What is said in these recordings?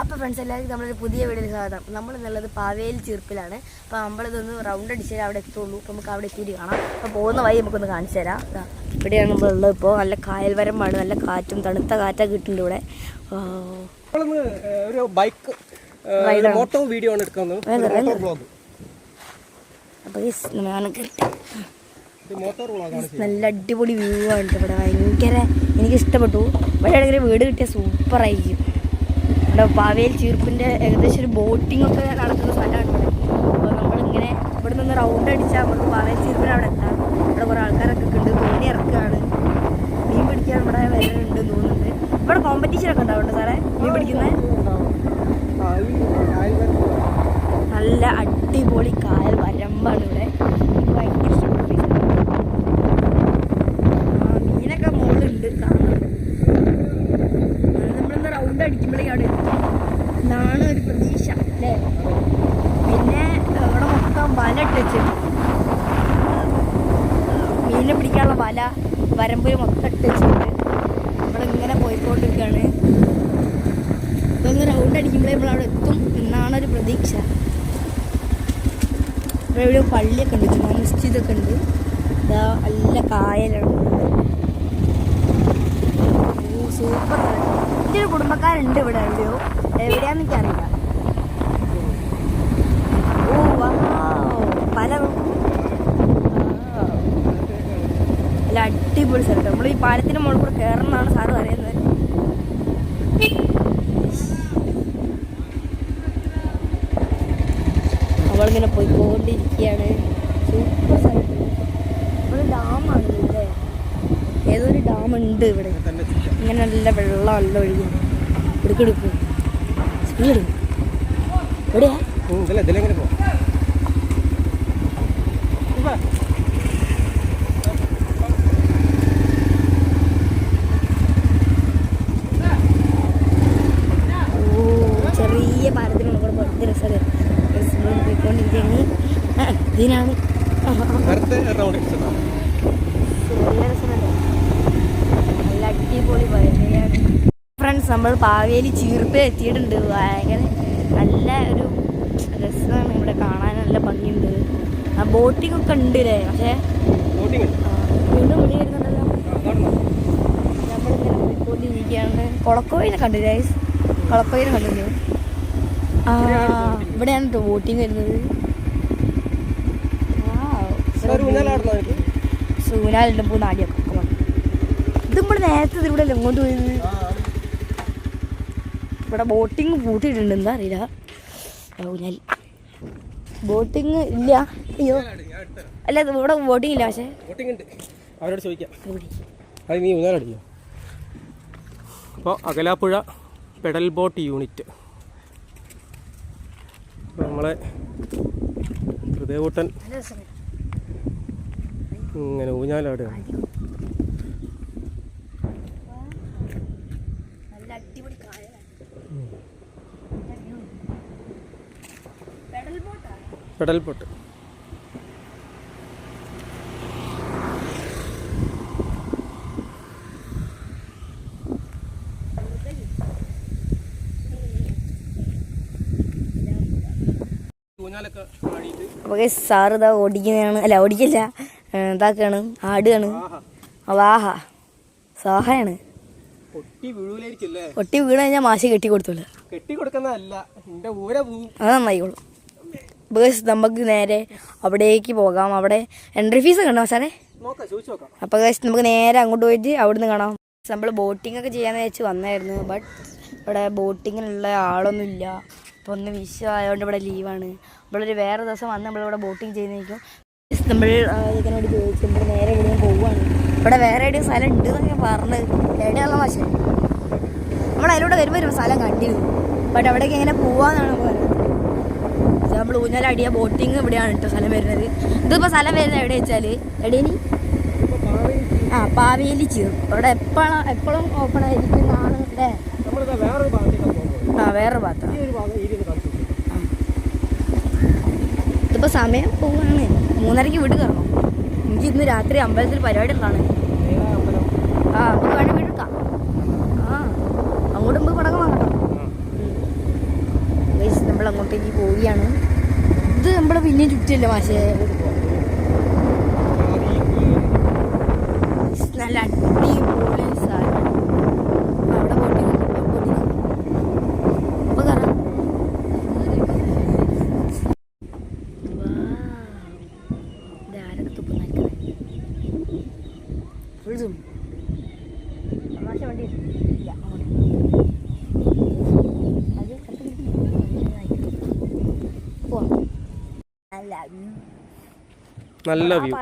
അപ്പോൾ ഫ്രണ്ട്സ് എല്ലാവർക്കും നമ്മളൊരു പുതിയ വീടിന് സ്വാഗതം. നമ്മൾ എന്നുള്ളത് പാവേൽ ചീർപ്പിലാണ്. അപ്പോൾ നമ്മളിതൊന്ന് റൗണ്ട് അടിച്ചാൽ അവിടെ എത്തുള്ളൂ. അപ്പോൾ നമുക്ക് അവിടെ എത്തിയിട്ട് കാണാം. അപ്പോൾ പോകുന്ന വഴി നമുക്കൊന്ന് കാണിച്ചു തരാം. ഇവിടെയാണ് നമ്മളുള്ളത് ഇപ്പോൾ നല്ല കായൽ വരമ്പാണ് നല്ല കാറ്റും തണുത്ത കാറ്റൊക്കെ കിട്ടുന്നുണ്ട് ഇവിടെ. ഒരു ബൈക്ക് ഫോട്ടോ വീഡിയോ ആണ്. എടുക്കുന്നത് അപ്പോൾ നല്ല അടിപൊളി വ്യൂ ആണ് ഇവിടെ. ഭയങ്കര എനിക്ക് ഇഷ്ടപ്പെട്ടു. ഇവിടെ വീട് കിട്ടിയ സൂപ്പർ ആയിരിക്കും. ഇവിടെ പാവേൽ ചീർപ്പിന്റെ ഏകദേശം ഒരു ബോട്ടിംഗ് ഒക്കെ നടക്കുന്ന സ്ഥലമാണ് അപ്പോൾ നമ്മളിങ്ങനെ ഇവിടെ നിന്ന് റൗണ്ട് അടിച്ചാൽ നമുക്ക് പാവേൽ ചീർപ്പിന് അവിടെ എത്താം. ഇവിടെ കുറേ ആൾക്കാരൊക്കെ ഉണ്ട്. തോന്നി ഇറക്കുകയാണ് മീൻ പിടിക്കാൻ ഇവിടെ വരുന്നുണ്ട് തോന്നുന്നുണ്ട്. ഇവിടെ കോമ്പറ്റീഷൻ ഒക്കെ ഉണ്ടാവുന്നുണ്ട് സാറേ? മീൻ പിടിക്കുന്നത് നല്ല അടിപൊളി കായൽ വരമ്പാണ് ഇവിടെ. ഭയങ്കര ഇഷ്ടപ്പെട്ടു മീനൊക്കെ മുകളിലുണ്ട്. കാണുന്നുണ്ട് നമ്മളിന്ന് റൗണ്ട് അടിക്കുമ്പോഴേക്കും അവിടെ എത്തും ഇതാണ് ഒരു പ്രതീക്ഷ അല്ലേ? പിന്നെ ഇവിടെ മൊത്തം വല ഇട്ടിച്ച്. മീനിനെ പിടിക്കാനുള്ള വല വരമ്പിൽ മൊത്തം ഇട്ടിട്ടുണ്ട് നമ്മളിങ്ങനെ പോയിക്കൊണ്ടിരിക്കുകയാണ് ഇതൊന്ന് റൗണ്ട് അടിക്കുമ്പോഴേ നമ്മൾ അവിടെ എത്തും എന്നാണ് ഒരു പ്രതീക്ഷ. ഇവിടെ എവിടെയോ പള്ളിയൊക്കെ ഉണ്ട് മസ്ജിദൊക്കെ ഉണ്ട്. ഇതാ നല്ല കായലാണ് സൂപ്പർ. എന്റെ ഒരു കുടുംബക്കാരുണ്ട് ഇവിടെ എവിടെയോ എവിടെയാന്ന് എനിക്കറിയില്ല ഓ വാ പല. നല്ല അടിപൊളി സ്ഥലം നമ്മൾ ഈ പാലത്തിന് മുകളിൽ കൂടെ കയറണമെന്നാണ് സാറ് പറയുന്നത്. പോയി പോയിക്കൊണ്ടിരിക്കുകയാണ്. സൂപ്പർ സ്ഥലം. ഇവിടെ ഡാമാണ് ഇവിടെ ഏതോ ഒരു ഡാം ഉണ്ട് ഇവിടെ. ഇങ്ങനെ നല്ല വെള്ളം നല്ല ഒഴുകും. എടുക്കെടുക്കും സ്പീഡ്. എവിടെയാ? ഇതിലെങ്ങനെ ഓ ചെറിയ പാലത്തിനുള്ള കൂടെ പുറത്ത് രസത് പോയിക്കൊണ്ടിരിക്കുകയാണ്. ഇതിനാണ്. നല്ല രസമുണ്ട് നല്ല അടിപൊളി വരയാണ് ഫ്രണ്ട്സ് നമ്മൾ പാവേലി ചീർപ്പ് എത്തിയിട്ടുണ്ട്. ഭയങ്കര നല്ല ഒരു രസമാണ് ഇവിടെ കാണാൻ. നല്ല ഭംഗിയുണ്ട്. ആ ബോട്ടിംഗ് ഒക്കെ ഉണ്ട് അല്ലേ പക്ഷേ ബോട്ടിംഗ് വീണ്ടും വിളി വരുന്നുണ്ടല്ലോ? നമ്മളിങ്ങനെ പോയിക്കൊണ്ടിരിക്കുകയാണ്. കൊളക്കോയിനെ കണ്ടു ഗൈസ് കൊളക്കോയിനെ കണ്ടു ആ ഇവിടെയാണ് കേട്ടോ ബോട്ടിംഗ് വരുന്നത്. ഇവിടെ സൂനാലുണ്ട് പൂ നാടിയൊക്കെ ഇത് നമ്മൾ നേരത്തെ ഇതിലൂടെ അല്ലേ എങ്ങോട്ട് പോയത് ഇവിടെ ബോട്ടിങ് പൂട്ടിയിട്ടുണ്ട് എന്താ അറിയില്ല. ഊഞ്ഞാൽ. ബോട്ടിങ് ഇല്ല. അയ്യോ. അല്ല ഇവിടെ ബോട്ടിങ് ഇല്ല പക്ഷേ. ഉണ്ട്. അവരോട് ചോദിക്കാം. അത് നീ അപ്പോൾ അകലാപ്പുഴ പെഡൽ ബോട്ട് യൂണിറ്റ്. അപ്പോൾ നമ്മളെ ഹൃദയകൂട്ടൻ. ഇങ്ങനെ ഊഞ്ഞാലാടുകയാണ് നല്ല അടിപൊളി കായലാണ് പെഡൽ ബോട്ടാണ് പൊട്ട് അപ്പൊ അപ്പോൾ സാറ് ഇതാ ഓടിക്കുന്നതാണ്. അല്ല ഓടിക്കില്ല. ഇതാക്കാണ്. ആടുകയാണ്. വാഹ. സാഹയാണ്. ഒട്ടി വീണ് കഴിഞ്ഞാൽ മാശി കെട്ടി കൊടുത്തോളൂ കെട്ടി കൊടുക്കുന്നതല്ല. എന്റെ ഊര പോവും അത് നന്നായിക്കോളും. ബസ് നമുക്ക് നേരെ അവിടേക്ക് പോകാം. അവിടെ എൻട്രി ഫീസ് ഒക്കെ ഉണ്ടോ സാറേ? അപ്പൊ അപ്പോൾ ഗൈസ് നമുക്ക് നേരെ അങ്ങോട്ട് പോയിട്ട് അവിടുന്ന് കാണാം. നമ്മൾ ബോട്ടിംഗ് ഒക്കെ ചെയ്യാന്ന് വെച്ച് വന്നായിരുന്നു ബട്ട് ഇവിടെ ബോട്ടിങ്ങിനുള്ള ആളൊന്നും ഇല്ല. അപ്പോൾ ഒന്ന് വിഷു ആയതുകൊണ്ട് ഇവിടെ ലീവാണ് നമ്മളൊരു വേറെ ദിവസം വന്ന് നമ്മളിവിടെ ബോട്ടിങ് ചെയ്യുന്നതായിരിക്കും. നമ്മൾ ഇതിനോട് ചോദിച്ചു നമ്മൾ നേരെ എവിടെയും പോവുകയാണ് ഇവിടെ വേറെ എവിടെയും സ്ഥലം ഉണ്ട് എന്നൊക്കെ പറഞ്ഞ് എവിടെയുള്ള പക്ഷേ നമ്മൾ അതിലൂടെ വരുമ്പോൾ ഒരു സ്ഥലം കണ്ടിരുന്നു. ബട്ട് അവിടേക്ക് എങ്ങനെ പോവാന്നാണ് പറയുന്നത്. നമ്മൾ ഊഞ്ഞാലടിയ ബോട്ടിങ് ഇവിടെയാണ് കേട്ടോ സ്ഥലം വരുന്നത്. ഇതിപ്പോൾ സ്ഥലം വരുന്നത് എവിടെ വെച്ചാൽ എടീനി ആ പാവേലി ചീർ അവിടെ എപ്പോഴും എപ്പോഴും ഓപ്പൺ ആയിരിക്കുന്നതാണ് അല്ലേ ആ വേറൊരു ഭാഗത്താണ് ഇതിപ്പോൾ സമയം പോവാണ്. മൂന്നരയ്ക്ക് വീട്ടിൽ കയറണം. എനിക്ക് ഇന്ന് രാത്രി അമ്പലത്തിൽ പരിപാടി അമ്പലം? ആ അപ്പോൾ വേണമെങ്കിൽ വീട്ടിൽ ആ അങ്ങോട്ട് നമുക്ക് പടക്കം വാങ്ങട്ടോ ആ അങ്ങോട്ട് ഇനി പോവുകയാണ് ഇത് നമ്മുടെ പിന്നെയും മാഷെ. നല്ല അടിപൊളി അവിടെ അപ്പൊ ഫുൾ സും മാഷ വണ്ടി ഇല്ല അങ്ങോട്ട്. അത് അടുത്ത് പോവാം നല്ല view. നല്ല വ്യൂ.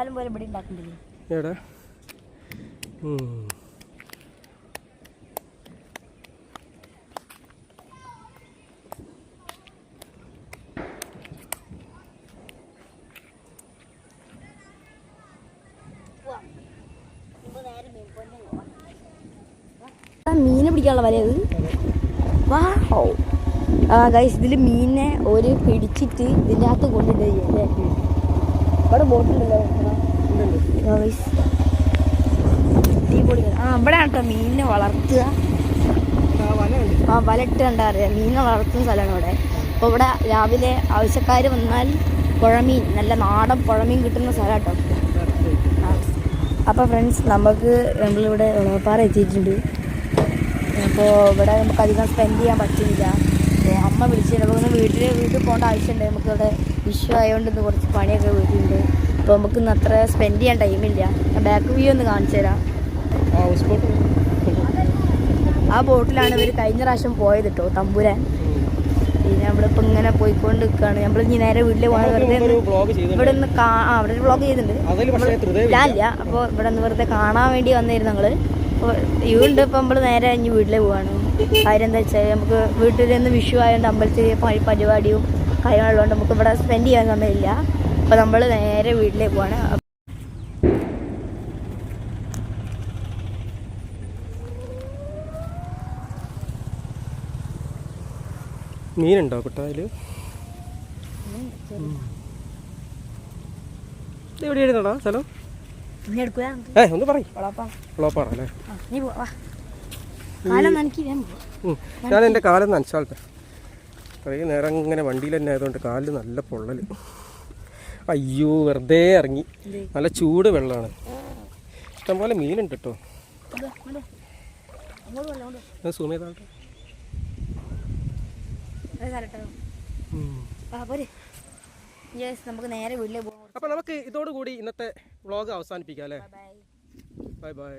ആ, മീനെ പിടിക്കാനുള്ള വലയത് വാ. ആ ഗൈസ് ഇതിൽ മീനെ ഒരു പിടിച്ചിട്ട് ഇതിന്റെ അകത്ത് കൊണ്ടിട്ട് അല്ലേ ഇവിടെ അടിപൊളി. ആ മീനിനെ വളർത്തുക. ആ വല കണ്ടില്ലേ? ആ വലട്ട് കണ്ടാ അറിയാം. മീനെ വളർത്തുന്ന സ്ഥലമാണ് ഇവിടെ. അപ്പോൾ ഇവിടെ രാവിലെ ആവശ്യക്കാർ വന്നാൽ പുഴമീൻ നല്ല നാടൻ പുഴമീൻ കിട്ടുന്ന സ്ഥലം കേട്ടോ അപ്പോൾ ഫ്രണ്ട്സ് നമുക്ക് നമ്മളിവിടെ ഉളവപ്പാറ എത്തിയിട്ടുണ്ട്. അപ്പോൾ ഇവിടെ നമുക്ക് അധികം സ്പെൻഡ് ചെയ്യാൻ പറ്റുന്നില്ല. അമ്മ ഇന്ന് വീട്ടിൽ വീട്ടിൽ പോകേണ്ട ആവശ്യമുണ്ട്. നമുക്ക് ഇവിടെ വിഷു ആയതുകൊണ്ട് ഇന്ന് കുറച്ച് പണിയൊക്കെ വീട്ടിലുണ്ട്. അപ്പോൾ നമുക്ക് ഇന്ന് അത്ര സ്പെൻഡ് ചെയ്യാൻ ടൈമില്ല ഞാൻ ബാക്ക് വ്യൂ ഒന്ന് കാണിച്ചു തരാം. ആ ബോട്ടിലാണ് ഇവർ കഴിഞ്ഞ പ്രാവശ്യം പോയത് കേട്ടോ തമ്പുരാൻ. പിന്നെ നമ്മളിപ്പോൾ ഇങ്ങനെ പോയിക്കൊണ്ട് നിൽക്കുകയാണ് നമ്മൾ ഇനി നേരെ വീട്ടിൽ പോകാൻ വെറുതെ ഇവിടെ നിന്ന് അവിടെ ബ്ലോഗ് വ്ളോഗ് ചെയ്തിട്ടുണ്ട്. ഇല്ല അപ്പോൾ ഇവിടെ നിന്ന് വെറുതെ കാണാൻ വേണ്ടി വന്നിരുന്നു ഞങ്ങൾ അപ്പോൾ യു ഉണ്ട് ഇപ്പോൾ നമ്മൾ നേരെ ഇനി വീട്ടിൽ പോവാണ്. കാര്യം എന്താ വെച്ചാൽ നമുക്ക് വീട്ടിൽ നിന്ന് വിഷു ആയതുകൊണ്ട് അമ്പലത്തിൽ പരിപാടിയും കാര്യങ്ങളുള്ളതുകൊണ്ട് നമുക്ക് ഇവിടെ സ്പെൻഡ് ചെയ്യാൻ സമയമില്ല. അപ്പോൾ നമ്മൾ നേരെ വീട്ടിലേക്ക് പോവാണ്. മീനുണ്ടോ കുട്ടായിൽ എവിടെയായിരുന്നോടാ സ്ഥലം? ഏ ഒന്ന്. ഞാൻ എന്റെ കാലം നനച്ചാൾട്ടെ കുറേ നേരം ഇങ്ങനെ വണ്ടിയിൽ തന്നെ ആയതുകൊണ്ട് കാലിൽ നല്ല പൊള്ളൽ അയ്യോ വെറുതെ ഇറങ്ങി? നല്ല ചൂട് വെള്ളമാണ്. ഇഷ്ടംപോലെ മീനുണ്ട് കേട്ടോ. അപ്പൊ നമുക്ക് ഇതോടുകൂടി ഇന്നത്തെ വ്ളോഗ് അവസാനിപ്പിക്കാം അല്ലേ? Bye bye